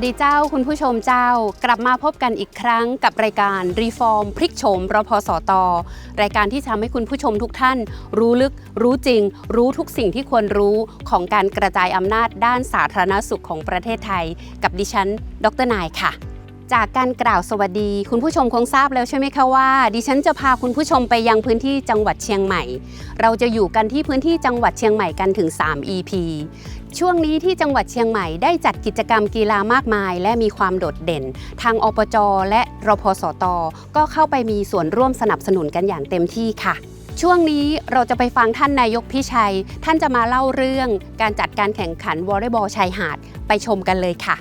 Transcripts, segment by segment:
วัสดีเจ้าคุณผู้ชมเจ้ากลับมาพบกันอีกครั้งกับรายการรีฟอร์มพลิกโฉมรพสต รายการที่ทำให้คุณผู้ชมทุกท่าน รู้ลึก รู้จริง รู้ทุกสิ่งที่ควรรู้ของการกระจายอำนาจด้านสาธารณสุขของประเทศไทย กับดิฉัน ดรนายค่ะจากการกล่าวสวัสดี คุณผู้ชมคงทราบแล้วใช่ไหมคะว่า ดิฉันจะพาคุณผู้ชมไปยังพื้นที่จังหวัดเชียงใหม่ เราจะอยู่กันที่พื้นที่จังหวัดเชียงใหม่กันถึง 3 EP ช่วงนี้ที่จังหวัดเชียงใหม่ได้จัดกิจกรรมกีฬามากมาย และมีความโดดเด่น ทางอปจและรพสต ก็เข้าไปมีส่วนร่วมสนับสนุนกันอย่างเต็มที่ค่ะ ช่วงนี้เราจะไปฟังท่านนายกพิชัย ท่านจะมาเล่าเรื่อง การจัดการแข่งขันวอลเลย์บอลชายหาดไปชมกันเลยค่ะ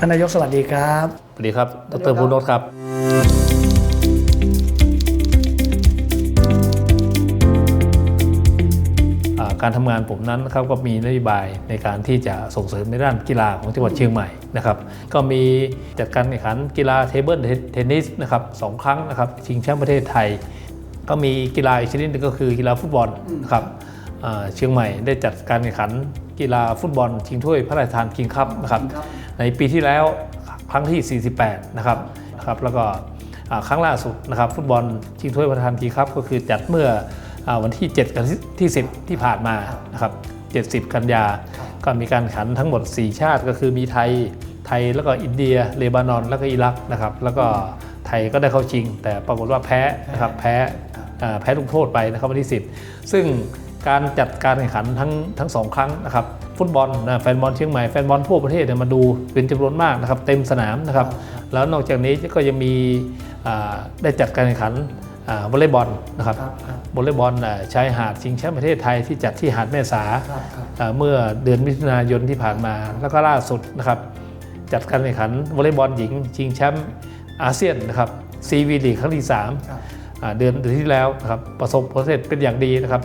ท่านนายกสวัสดีครับสวัสดีครับ ดรภูนศครับอ่าการทำงานผมนั้นนะครับก็มีนโยบายในการที่จะส่งเสริมในด้านกีฬาของจังหวัดเชียงใหม่นะครับ ก็มีจัดการแข่งขันกีฬาเทเบิลเทนนิสนะครับสองครั้งนะครับชิงแชมป์ประเทศไทย ก็มีกีฬาอีกชนิดหนึงก็คือกีฬาฟุตบอลนะครับอ่า เชียงใหม่ได้จัดการแข่งขันกีฬาฟุตบอลชิงถ้วยพระราชทานคิงคัพนะครับในปีที่แล้วครั้งที่ 48 นะครับนะครับแล้วก็อ่าครั้งล่าสุดนะครับฟุตบอลชิงถ้วยพระราชทานคิงคัพก็คือจัดเมื่ออาวันที่ 7 กับที่ 10 ที่ผ่านมานะครับ70 กันยา ก็มีการแข่งขันทั้งหมด 4 ชาติก็คือมีไทยไทยแล้วก็อินเดียเลบานอน แล้วก็อิรักนะครับแล้วก็ไทยก็ได้เข้าชิง แต่ปรากฏว่าแพ้นะครับแพ้อ่าแพ้ลูกโทษไปนะครับวันที่ 10 ซึ่ง การจัดการแข่งขันทั้งทั้งสองครั้งนะครับฟุตบอลนะแฟนบอลเชียงใหม่แฟนบอลทั่วประเทศเนี่ยมาดูเป็นจำนวนมากนะครับเต็มสนามนะครับแล้วนอกจากนี้ก็ยังมีอ่าได้จัดการแข่งขันอ่าวอลเลย์บอลนะครับครับครับวอลเลย์บอลอ่าชายหาดชิงแชมป์ประเทศไทยที่จัดที่หาดแม่สาครับครับอ่าเมื่อเดือนมิถุนายนที่ผ่านมา แล้วก็ล่าสุดนะครับจัดการแข่งขันวอลเลย์บอลหญิง ชิงแชมป์อาเซียนนะครับซีวีลีครั้งที่3ครับอ่าเดือนเดือนที่แล้วนะครับประสบผลสำเร็จเป็นอย่างดีนะครับ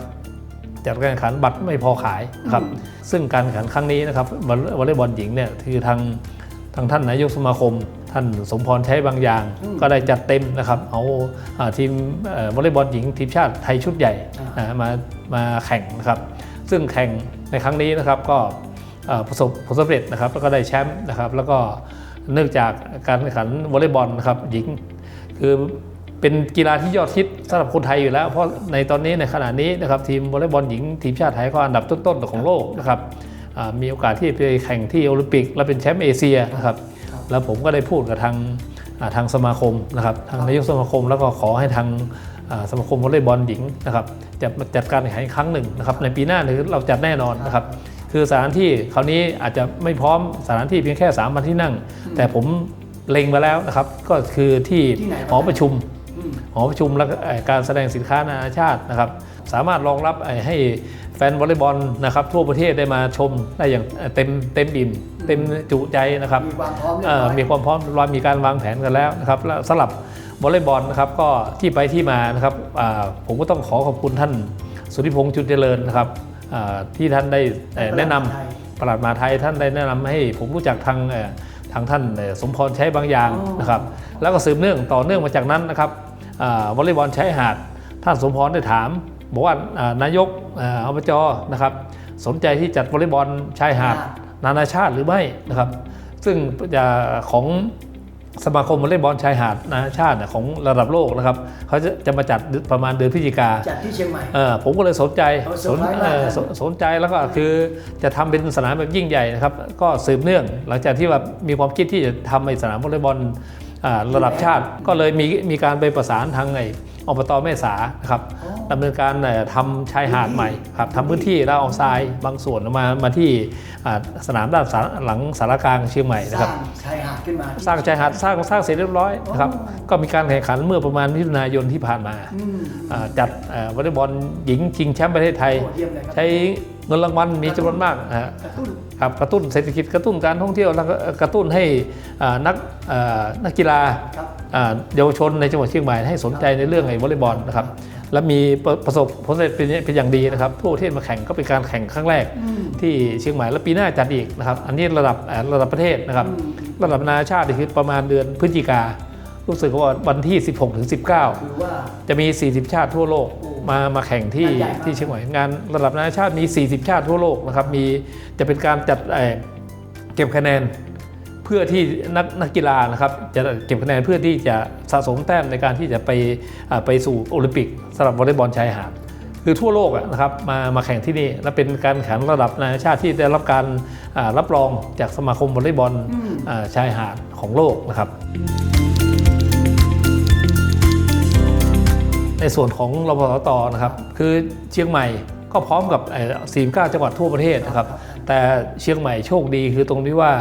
จัดการแข่งขันบัตรไม่พอขายนะครับซึ่งการแข่งขันครั้งนี้นะครับวอลวอลเลย์บอลหญิงเนี่ยคือทางทางท่านนายกสมาคม ท่านสมพรใช้บางอย่าง ก็ได้จัดเต็มนะครับเอาอ่าทีมเอ่อวอลเลย์บอลหญิงทีมชาติไทยชุดใหญ่นะมามาแข่งนะครับ ซึ่งแข่งในครั้งนี้นะครับก็เอ่อประสบผลสำเร็จนะครับ แล้วก็ได้แชมป์นะครับ แล้วก็เนื่องจากการแข่งขันวอลเลย์บอลนะครับหญิงคือ เป็นกีฬาที่ยอดฮิตสำหรับคนไทยอยู่แล้ว เพราะในตอนนี้ในขณะนี้นะครับทีมวอลเลย์บอลหญิงทีมชาติไทยก็อันดับต้นๆของโลกนะครับมีโอกาสที่ไปแข่งที่โอลิมปิก และเป็นแชมป์เอเชียนะครับแล้วผมก็ได้พูดกับทางทางสมาคมนะครับทางนายกสมาคมแล้วก็ขอให้ทางสมาคมวอลเลย์บอลหญิงนะครับจะจัดการแข่งขันอีกครั้งหนึ่งนะครับในปีหน้าเนี่ยเราจัดแน่นอนนะครับคือสถานที่คราวนี้อาจจะไม่พร้อมสถานที่เพียงแค่3ามพันที่นั่ง แต่ผมเล็งมาแล้วนะครับ ก็คือที่หอประชุม หอประชุมและเอ่อการแสดงสินค้านานาชาตินะครับ สามารถรองรับเอ่อให้แฟนวอลเลย์บอลนะครับทั่วประเทศได้มาชมได้อย่างเอ่อเต็มเต็มอิ่มเต็มจุใจนะครับ มีความพร้อมเรียบเอ่ร้ออยมีความพร้อมเรามีการวางแผนกันแล้วนะครับแล้วสำหรับวอลเลย์บอลนะครับก็ที่ไปที่มานะครับอ่าผมก็ต้องขอขอบคุณท่านสุธิพงษ์จุนเจริญนะครับอ่าที่ท่านได้เอ่อแนะนำปลัดมหาไทยท่านได้แนะนำให้ผมรู้จักทางเอ่อทางท่านเอ่อสมพรใช้บางอย่างอ๋อนะครับ แล้วก็สืบเนื่องต่อเนื่องมาจากนั้นนะครับอ่า วอลเลย์บอลใช้หาดท่านสมพรได้ถาม บอกว่าอ่านายกอ่าอบจนะครับสนใจที่จัดวอลเลย์บอลชายหาดนานาชาติหรือไม่นะครับ ซึ่งจะของสมาคมวอลเลย์บอลชายหาดนานาชาติเนี่ยของระดับโลกนะครับเขาจะจะมาจัดประมาณเดือนพฤศจิกาจัดที่เชียงใหม่เออผมก็เลยสนใจเอาเซสอร์นไพรส์เอมากอนะสนสนใจแล้วก็คือจะทำเป็นสนามแบบยิ่งใหญ่นะครับ ก็สืบเนื่องหลังจากที่ว่ามีความคิดที่จะทำในสนามวอลเลย์บอลอ่า ระดับชาติก็เลยมีมีการไปประสานทางไอ้อบตแม่สานะครับดำเนินการเอ่อทำชายหาดใหม่ครับทำพื้นที่แล้วเอาทรายบางส่วนมามาที่อ่าสนามด้านสาหลังสารกลางเชียงใหม่สนะครับร้างชายหาดขึ้นมาที่สร้างชายหาดสร้างสร้างเสร็จเรียบร้อยนะครับอ๋อก็มีการแข่งขันเมื่อประมาณมิถุนายนที่ผ่านมาอืมอ่าจัดเอ่อวอลเลย์บอลหญิงชิงแชมป์ประเทศไทยโอ้เยี่ยมเลยครับใช้ เงินรางวัลมีจำนวนมากนะฮะกระตุ้นครับกระตุ้นเศรษฐกิจกระตุ้นการท่องเที่ยวแล้วก็กระตุ้นให้อ่านักอ่านักกีฬาครับอ่าเยาวชนในจังหวัดเชียงใหม่ให้สนใจในเรื่องไอ้วอลเลย์บอลนะครับและมีประประสบผลสำเร็จเป็นเป็นอย่างดีนะครับทั่วประเทศมาแข่งก็เป็นการแข่งครั้งแรกอืมที่เชียงใหม่และปีหน้าจัดอีกนะครับ อันนี้ระดับอ่าระดับประเทศนะครับอืมระดับนานาชาตินี่คือประมาณเดือนพฤศจิกา รู้สึกว่าวันที่ 16ถึง19คือว่าจะมี 40 ชาติทั่วโลกโอ้มามาแข่งที่งานใหญ่มากที่เชียงใหม่งานระดับนานาชาติมี 40 ชาติทั่วโลกนะครับมีจะเป็นการจัดเอ่อเก็บคะแนนเพื่อที่นักนักกีฬานะครับจะเก็บคะแนนเพื่อที่จะสะสมแต้มในการที่จะไปอ่าไปสู่โอลิมปิกสำหรับวอลเลย์บอลชายหาดคือทั่วโลกอะนะครับมามาแข่งที่นี่และเป็นการแข่งระดับนานาชาติที่ได้รับการอ่ารับรองจากสมาคมวอลเลย์บอลอ่าชายหาดของโลกนะครับ ในส่วนของรพสตนะครับ คือเชียงใหม่ก็พร้อมกับ 49 จังหวัดทั่วประเทศนะครับ แต่เชียงใหม่โชคดีคือตรงที่ว่า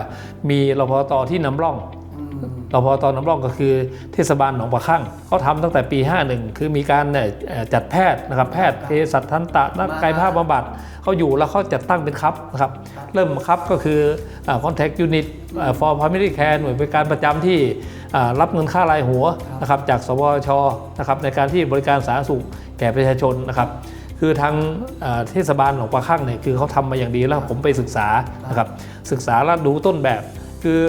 มีรพสตที่นำร่องอืมรพสตนำร่องก็คือเทศบาลหนองปลาข้างเขาทำตั้งแต่ปี 51 คือมีการเนี่ยเอ่อจัดแพทย์นะครับแพทย์เภสัชทันตะนักกายภาพบำบัดเขาอยู่แล้วเขาจัดตั้งเป็นครับนะครับเริ่มครับก็คืออ่า contact unit อ่า for primary care หน่วยบริการประจำที่อ่า รับเงินค่ารายหัวนะครับจากสวชนะครับในการที่บริการสาธารณสุขแก่ประชาชนนะครับคือทางอ่าเทศบาลหนองปลาข้างเนี่ยคือเขาทำมาอย่างดีแล้วผมไปศึกษานะครับศึกษาแล้วดูต้นแบบ คือ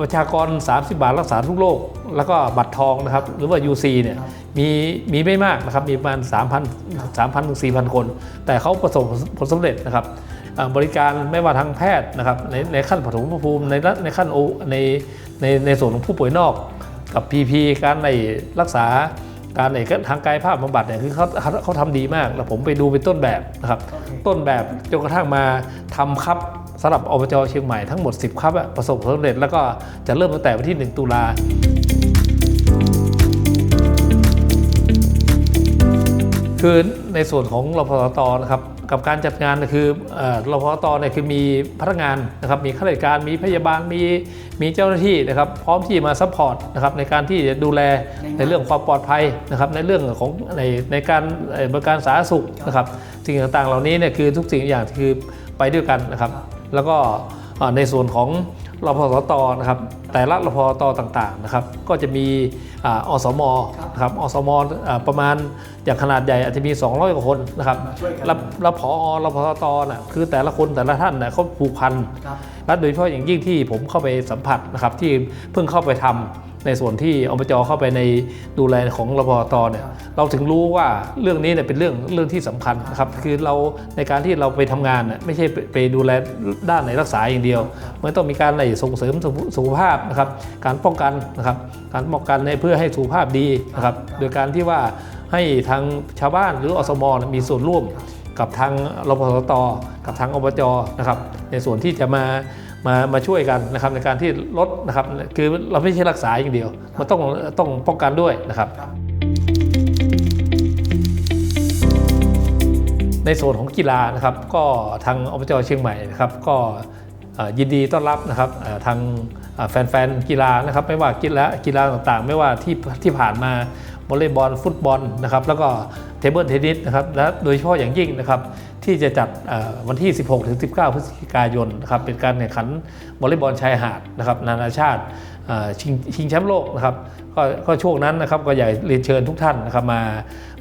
ประชากร 30 บาทรักษาทุกโรคแล้วก็บัตรทองนะครับหรือว่า UC เนี่ยมีมีไม่มากนะครับมีประมาณ 3,000 3,000ถึง4,000 คน แต่เขาประสบผลสำเร็จนะครับอ่าบริการไม่ว่าทางแพทย์นะครับในในขั้นปฐมภูมิในระในขั้นโอใน ในในส่วนของผู้ป่วยนอกกับ PP การในรักษาการในทางกายภาพบำบัดเนี่ยคือเขาเขาเขาทำดีมาก แล้วผมไปดูเป็นต้นแบบนะครับโอเคต้นแบบจนกระทั่งมาทำครับสำหรับอบจเชียงใหม่ทั้งหมด 10 ครับอะประสบผลสำเร็จแล้วก็จะเริ่มตั้งแต่วันที่ 1 ตุลา คือในส่วนของรพสตนะครับกับการจัดงานนะคือเอ่อรพสตเนี่ยคือมีพนักงานนะครับมีข้าราชการมีพยาบาลมีมีเจ้าหน้าที่นะครับพร้อมที่มาซัพพอร์ตนะครับในการที่จะดูแลในเรื่องความปลอดภัยนะครับในเรื่องของในในการเอ่อบริการสาธารณสุขนะครับสิ่งต่างๆ เหล่านี้เนี่ยคือทุกสิ่งอย่างคือไปด้วยกันนะครับ แล้วก็เอ่อในส่วนของรพสตนะครับ แต่ละรพสตต่างๆนะครับก็จะมีอาอสมนะครับอสมอ่าประมาณอย่างขนาดใหญ่อาจจะมี 200 กว่าคนนะครับมาช่วยกันแล้วแล้วพอรพสตน่ะคือแต่ละคนแต่ละท่านน่ะเขาผูกพันครับและโดยเฉพาะอย่างยิ่งที่ผมเข้าไปสัมผัสนะครับที่เพิ่งเข้าไปทำ ในส่วนที่อบจเข้าไปในดูแลของรพตเนี่ยเราถึงรู้ว่าเรื่องนี้เนี่ยเป็นเรื่องเรื่องที่สำคัญนะครับคือเราในการที่เราไปทำงานน่ะไม่ใช่ไปดูแลด้านในรักษาอย่างเดียวมันต้องมีการในส่งเสริมสุขภาพนะครับการป้องกันนะครับการป้องกันในเพื่อให้สุขภาพดีนะครับโดยการที่ว่าให้ทางชาวบ้านหรืออสมมีส่วนร่วมกับทางรพสตกับทางอบจนะครับในส่วนที่จะมา มามาช่วยกันนะครับในการที่ลดนะครับคือเราไม่ใช่รักษาอย่างเดียว มันต้องต้องป้องกันด้วยนะครับ ในส่วนของกีฬานะครับ ก็ทางอบจเชียงใหม่นะครับ ก็ยินดีต้อนรับนะครับทางแฟนๆกีฬานะครับ ไม่ว่ากีฬากีฬาต่างๆ ไม่ว่าที่ที่ผ่านมา วอลเลย์บอลฟุตบอลนะครับแล้วก็เทเบิลเทนนิสนะครับและโดยเฉพาะอย่างยิ่งนะครับที่จะจัดวันที่ 16ถึง19 พฤศจิกายนนะครับเป็นการแข่งขันวอลเลย์บอลชายหาดนะครับนานาชาติชิงชิงแชมป์โลกนะครับก็ก็ช่วงนั้นนะครับก็อยากเรียนเชิญทุกท่านนะครับมา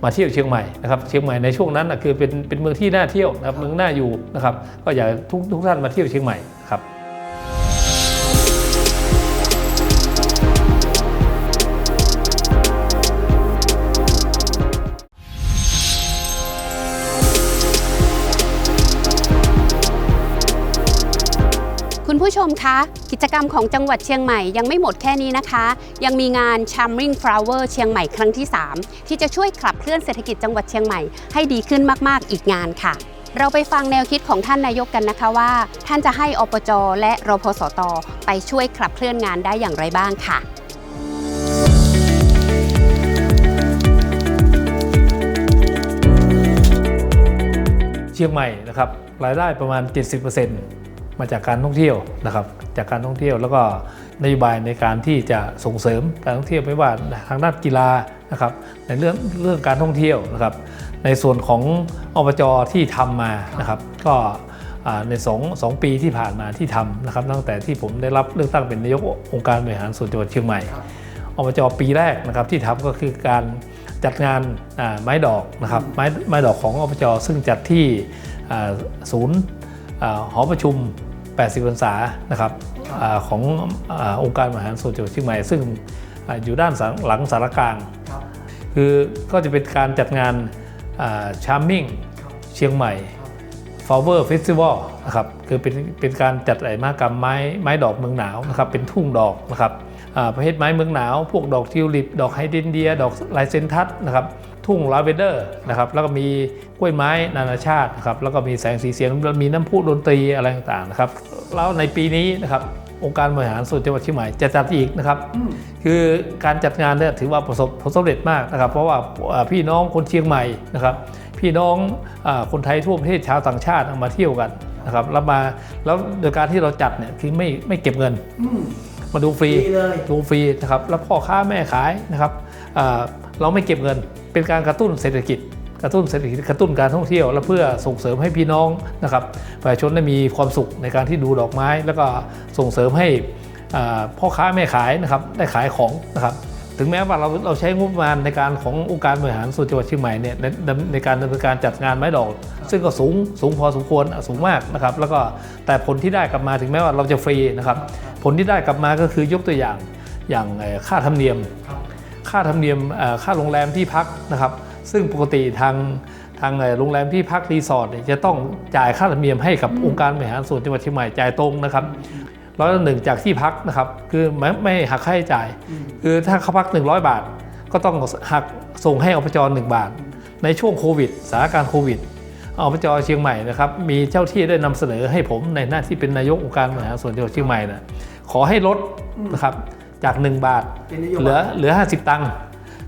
มาเที่ยวเชียงใหม่นะครับเชียงใหม่ในช่วงนั้นนะคือเป็นเป็นเมืองที่น่าเที่ยวนะครับเมืองน่าอยู่นะครับก็อยากทุกทุกท่านมาเที่ยวเชียงใหม่ครับ ณผู้ชมคะกิจกรรมของจังหวัดเชียงใหม่ยังไม่หมดแค่นี้นะคะ ยังมีงาน Charming Flower เชียงใหม่ครั้งที่ 3 ที่จะช่วยขับเคลื่อนเศรษฐกิจจังหวัดเชียงใหม่ให้ดีขึ้นมากๆ อีกงานค่ะ เราไปฟังแนวคิดของท่านนายกกันนะคะว่า ท่านจะให้อปจและรพสต ไปช่วยขับเคลื่อนงานได้อย่างไรบ้างค่ะเชียงใหม่นะครับรายได้ประมาณ 70% มาจากการท่องเที่ยวนะครับจากการท่องเที่ยวแล้วก็นโยบายในการที่จะส่งเสริมการท่องเที่ยวไม่ว่าทางด้านกีฬานะครับในเรื่องเรื่องการท่องเที่ยวนะครับ ในส่วนของอบจที่ทำมานะครับก็ในสองสองปีที่ผ่านมาที่ทำนะครับตั้งแต่ที่ผมได้รับเลือกตั้งเป็นนายกองค์การบริหารส่วนจังหวัดเชียงใหม่อบจปีแรกนะครับที่ทำก็คือการจัดงานไม้ดอกนะครับไม้ไม้ดอกของอบจซึ่งจัดที่ศูนย์หอประชุม 80พรรษานะครับอาของอาองค์การบริหารส่วนจังหวัดเชียงใหม่ ซึ่งอ่าอยู่ด้านหลังสารกลางครับคือก็จะเป็นการจัดงานชาร์มมิ่งครับเชียงใหม่ Flower Festival นะครับคือเป็นเป็นการจัดไอ้มหกรรมไม้ไม้ดอกเมืองหนาวนะครับเป็นทุ่งดอกนะครับอ่าประเภทไม้เมืองหนาว พวกดอกทิวลิป ดอกไฮเดรนเดีย ดอกลายเซนทัสนะครับ ทุ่งลาเวนเดอร์นะครับแล้วก็มีกล้วยไม้นานาชาตินะครับแล้วก็มีแสงสีเสียงมีน้ำพุดนตรีอะไรต่างๆนะครับแล้วในปีนี้นะครับองค์การบริหารส่วนจังหวัดเชียงใหม่จะจัดอีกนะครับอืมคือการจัดงานเนี่ยถือว่าประสบผลสำเร็จมากนะครับ เพราะว่าอ่าพี่น้องคนเชียงใหม่นะครับ พี่น้องอาคนไทยทั่วประเทศชาวต่างชาติมาเที่ยวกันนะครับแล้วมาแล้วโดยการที่เราจัดเนี่ยคือไม่ไม่เก็บเงินอืมมาดูฟรีดีเลยดูฟรีนะครับแล้วพ่อค้าแม่ขายนะครับอ่า เราไม่เก็บเงิน เป็นการกระตุ้นเศรษฐกิจ กระตุ้นเศรษฐกิจกระตุ้นการท่องเที่ยว และเพื่อส่งเสริมให้พี่น้องนะครับประชาชนได้มีความสุขในการที่ดูดอกไม้ แล้วก็ส่งเสริมให้พ่อค้าแม่ขายนะครับได้ขายของนะครับถึงแม้ว่าเราเราใช้งบประมาณในการขององค์การบริหารส่วนจังหวัดเชียงใหม่เนี่ยในในการดำเนินการจัดงานไม้ดอก ซึ่งก็สูงสูงพอสมควรสูงมากนะครับ แล้วก็แต่ผลที่ได้กลับมาถึงแม้ว่าเราจะฟรีนะครับ ผลที่ได้กลับมาก็คือยกตัวอย่างอย่างค่าธรรมเนียม ครับค่าธรรมเนียมเอ่อค่าโรงแรมที่พักนะครับ ซึ่งปกติทางทางเอ่อโรงแรมที่พักรีสอร์ทเนี่ยจะต้องจ่ายค่าธรรมเนียมให้กับองค์การบริหารส่วนจังหวัดเชียงใหม่จ่ายตรงนะครับร้อยละหนึ่งจากที่พักนะครับ คือไม่ไม่หักค่าใช้จ่ายอืมคือถ้าเขาพัก 100 บาท ก็ต้องหักส่งให้อบจ1บาท ในช่วงโควิดสถานการณ์โควิดอบจเชียงใหม่นะครับมีเจ้าที่ได้นำเสนอให้ผมในหน้าที่เป็นนายกองค์การบริหารส่วนจังหวัดเชียงใหม่นะขอให้ลดนะครับ จาก 1 บาทเป็นนโยบายเหลือเหลือ 50 ตังค์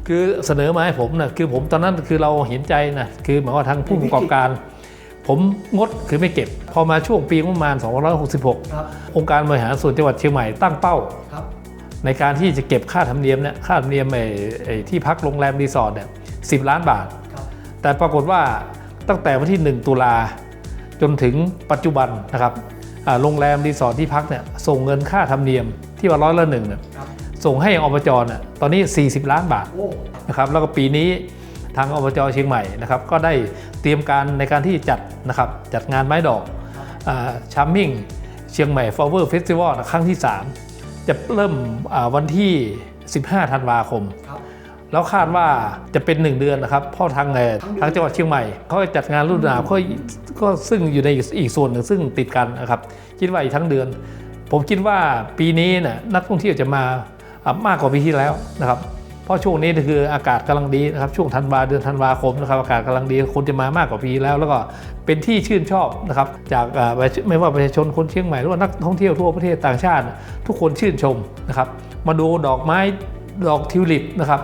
คือเสนอมาให้ผมนะคือผมตอนนั้นคือเราเห็นใจนะคือหมายว่าทางผู้ประกอบการ ผมงดคือไม่เก็บ พอมาช่วงปีงบประมาณ 266ครับองค์การบริหารส่วนจังหวัดเชียงใหม่ตั้งเป้าครับในการที่จะเก็บค่าธรรมเนียมเนี่ยค่าธรรมเนียมไอ้ไอ้ที่พักโรงแรมรีสอร์ทเนี่ยสิล้านบาทครับแต่ปรากฏว่าตั้งแต่วันที่ 1 ตุลาจนถึงปัจจุบันนะครับอ่าโรงแรมรีสอร์ทที่พักเนี่ยส่งเงินค่าธรรมเนียม ที่ว่าร้อยละหนึ่งเนี่ยครับส่งให้อบจเนี่ยตอนนี้ 40 ล้านบาทโอ้นะครับแล้วก็ปีนี้ทางอบจเชียงใหม่นะครับก็ได้เตรียมการในการที่จัดนะครับจัดงานไม้ดอกชัมมิ่งเชียงใหม่ Flower Festival ครั้งที่ 3 จะเริ่มอ่าวันที่ 15 ธันวาคมครับแล้วคาดว่าจะเป็น 1 เดือนนะครับเพราะทางเอ่อทั้งเดือนทางจังหวัดเชียงใหม่เขาจะจัดงานฤดูหนาวก็ก็ซึ่งอยู่ในอีกส่วนหนึ่งซึ่งติดกันนะครับคิดว่าอีกทั้งเดือน ผมคิดว่าปีนี้น่ะนักท่องเที่ยวจะมาะมากกว่าปีที่แล้วนะครับ เพราะช่วงนี้คืออากาศกำลังดีนะครับช่วงธันวาเดือนธันวาคมนะครับอากาศกำลังดีคนจะมามากกว่าปีแล้ว แล้วก็เป็นที่ชื่นชอบนะครับจากไม่ว่าประชาชนคนเชียงใหม่หรือว่านักท่องเที่ยวทั่วประเทศต่างชาติ ทุกคนชื่นชมนะครับ มาดูดอกไม้ดอกทิวลิปนะครับ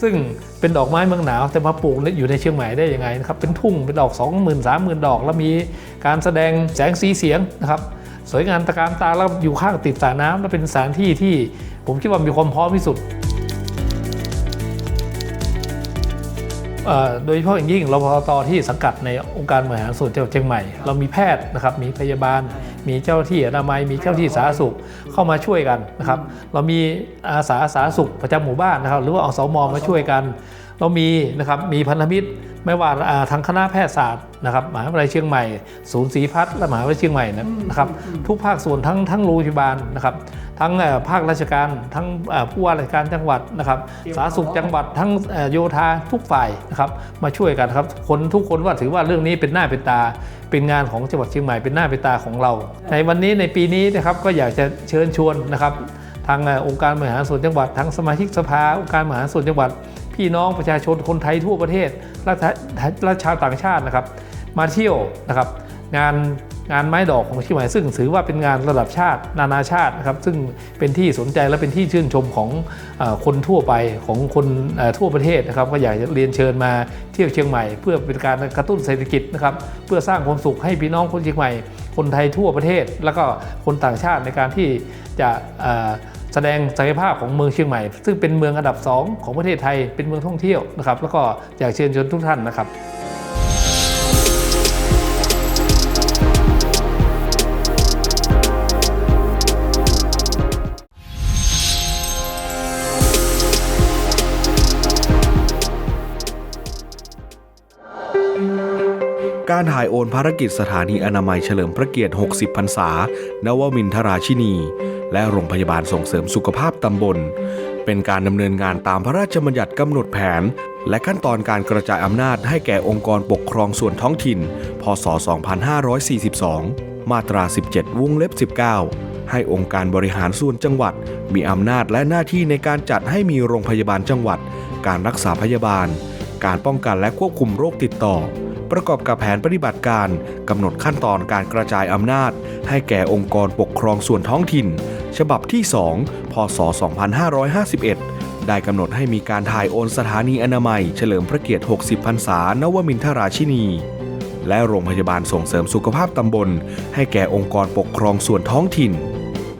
ซึ่งเป็นดอกไม้เมืองหนาวแต่มาปลูกอยู่ในเชียงใหม่ได้ยังไงนะครับเป็นทุ่งเป็นดอก 2 0 0 0 0 3 0 0 0 ดอก แล้วมีการแสดงแสงสีเสียงนะครับ สวยงามตะการตาแล้วอยู่ข้างติดสระน้ำแล้วเป็นสถานที่ที่ผมคิดว่ามีความพร้อมที่สุดโดยเฉพาะอย่างยิ่งรพตที่สังกัดในองค์การบริหารส่วนจังหวัดเชียงใหม่ เรามีแพทย์นะครับมีพยาบาล มีเจ้าที่อนามัยมีเจ้าที่สาธารณสุขเข้ามาช่วยกันนะครับเรามีอาสาสาธารณสุขประจำหมู่บ้านนะครับหรือว่าอสมมาช่วยกัน เรามีนะครับมีพันธมิตร ไม่ว่าทางคณะแพทยศาสตร์นะครับมหาวิทยาลัยเชียงใหม่ ศูนย์ศรีพัฒน์และมหาวิทยาลัยเชียงใหม่นะครับทุกภาคส่วนทั้งทั้งโรงพยาบาลนะครับทั้งภาคราชการทั้งผู้ว่าราชการจังหวัดนะครับสาธารณสุขจังหวัดทั้งโยธาทุกฝ่ายนะครับมาช่วยกันครับคนทุกคนว่าถือว่าเรื่องนี้เป็นหน้าเป็นตา เป็นงานของจังหวัดเชียงใหม่เป็นหน้าเป็นตาของเรา ในวันนี้ในปีนี้นะครับก็อยากจะเชิญชวนนะครับทางองค์การบริหารส่วนจังหวัดทางสมาชิกสภาองค์การบริหารส่วนจังหวัด พี่น้องประชาชนคนไทยทั่วประเทศและชาวต่างชาตินะครับ มาเที่ยวนะครับ งานงานไม้ดอกของเชียงใหม่ซึ่งถือว่าเป็นงานระดับชาติ นานาชาตินะครับซึ่งเป็นที่สนใจและเป็นที่ชื่นชมของอคนทั่วไปของคนทั่วประเทศนะครับ ก็อยากจะเรียนเชิญมาเที่ยวเชียงใหม่ เพื่อเป็นการกระตุ้นเศรษฐกิจนะครับเพื่อสร้างความสุขให้พี่น้องคนเชียงใหม่ คนไทยทั่วประเทศ แล้วก็คนต่างชาติในการที่จะ แสดงศักยภาพของเมืองเชียงใหม่ ซึ่งเป็นเมืองอันดับ 2 ของประเทศไทยเป็นเมืองท่องเที่ยวนะครับแล้วก็อยากเชิญชวนทุกท่านนะครับการถ่ายโอนภารกิจสถานีอนามัยเฉลิมพระเกียรติ 60 พรรษา นวมินทราชินี และโรงพยาบาลส่งเสริมสุขภาพตำบล เป็นการดำเนินงานตามพระราชบัญญัติกำหนดแผน และขั้นตอนการกระจายอำนาจให้แก่องค์กรปกครองส่วนท้องถิ่น พศ 2542 มาตรา 17 วงเล็บ 19 ให้องค์การบริหารส่วนจังหวัด มีอำนาจและหน้าที่ในการจัดให้มีโรงพยาบาลจังหวัด การรักษาพยาบาล การป้องกันและควบคุมโรคติดต่อ ประกอบกับแผนปฏิบัติการกำหนดขั้นตอนการกระจายอำนาจ ให้แก่องค์กรปกครองส่วนท้องถิ่น ฉบับที่ 2 พศ 2551 ได้กำหนดให้มีการถ่ายโอนสถานีอนามัย เฉลิมพระเกียรติ 60 พรรษานวมินทราชินี และโรงพยาบาลส่งเสริมสุขภาพตำบล ให้แก่องค์กรปกครองส่วนท้องถิ่น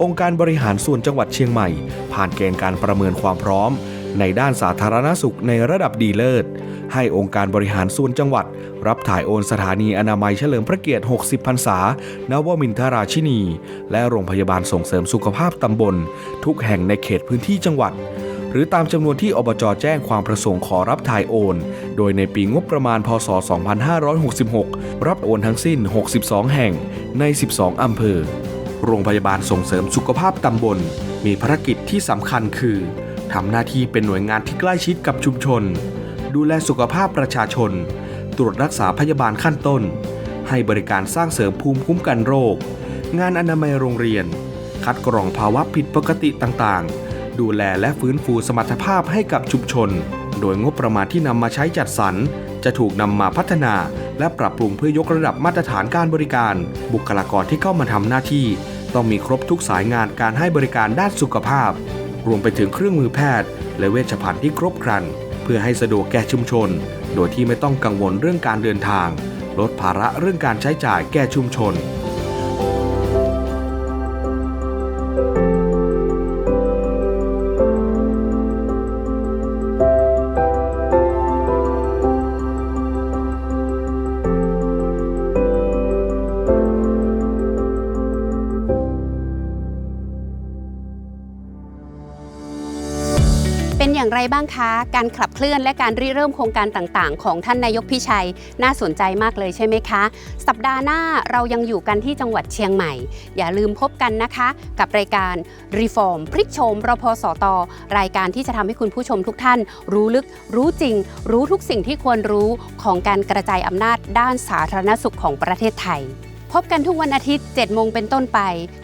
องค์การบริหารส่วนจังหวัดเชียงใหม่ ผ่านเกณฑ์การประเมินความพร้อม ในด้านสาธารณสุขในระดับดีเลิศ ให้องค์การบริหารส่วนจังหวัด รับถ่ายโอนสถานีอนามัยเฉลิมพระเกียรติ 60 พรรษา นวมินทราชินี และโรงพยาบาลส่งเสริมสุขภาพตำบล ทุกแห่งในเขตพื้นที่จังหวัด หรือตามจำนวนที่อบจแจ้งความประสงค์ขอรับถ่ายโอน โดยในปีงบประมาณ พศ 2566 รับโอนทั้งสิ้น 62 แห่งใน 12 อำเภอ โรงพยาบาลส่งเสริมสุขภาพตำบล มีภารกิจที่สำคัญคือทำหน้าที่เป็นหน่วยงานที่ใกล้ชิดกับชุมชน ดูแลสุขภาพประชาชน ตรวจรักษาพยาบาลขั้นต้น ให้บริการสร้างเสริมภูมิคุ้มกันโรค งานอนามัยโรงเรียน คัดกรองภาวะผิดปกติต่างๆ ดูแลและฟื้นฟูสมรรถภาพให้กับชุมชน โดยงบประมาณที่นำมาใช้จัดสรรจะถูกนำมาพัฒนาและปรับปรุงเพื่อยกระดับมาตรฐานการบริการ บุคลากรที่เข้ามาทำหน้าที่ ต้องมีครบทุกสายงานการให้บริการด้านสุขภาพ รวมไปถึงเครื่องมือแพทย์ และเวชภัณฑ์ที่ครบครัน เพื่อให้สะดวกแก่ชุมชน โดยที่ไม่ต้องกังวลเรื่องการเดินทาง ลดภาระเรื่องการใช้จ่ายแก่ชุมชน บ้างคะ การขับเคลื่อนและการริเริ่มโครงการต่างๆ ของท่านนายกพิชัยน่าสนใจมากเลยใช่ไหมคะ สัปดาห์หน้าเรายังอยู่กันที่จังหวัดเชียงใหม่ อย่าลืมพบกันนะคะ กับรายการ Reform พลิกโฉมรพสตรายการที่จะทำให้คุณผู้ชมทุกท่าน รู้ลึก รู้จริง รู้ทุกสิ่งที่ควรรู้ของการกระจายอำนาจด้านสาธารณสุขของประเทศไทย บกันทุกวันอาทิตย์ 7 โมงเป็นต้นไป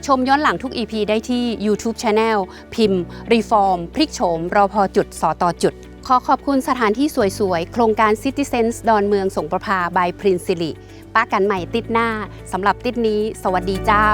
ชมย้อนหลังทุก EP ได้ที่ YouTube Channel พิมพ์ Reform พลิกโฉมรอพอจุดสอตอจุด ขอขอบคุณสถานที่สวยๆ โครงการ Citizens ดอนเมืองสงประภาบายพรินซิริป้ากันใหม่ติดหน้าสำหรับติดนี้ สวัสดีเจ้า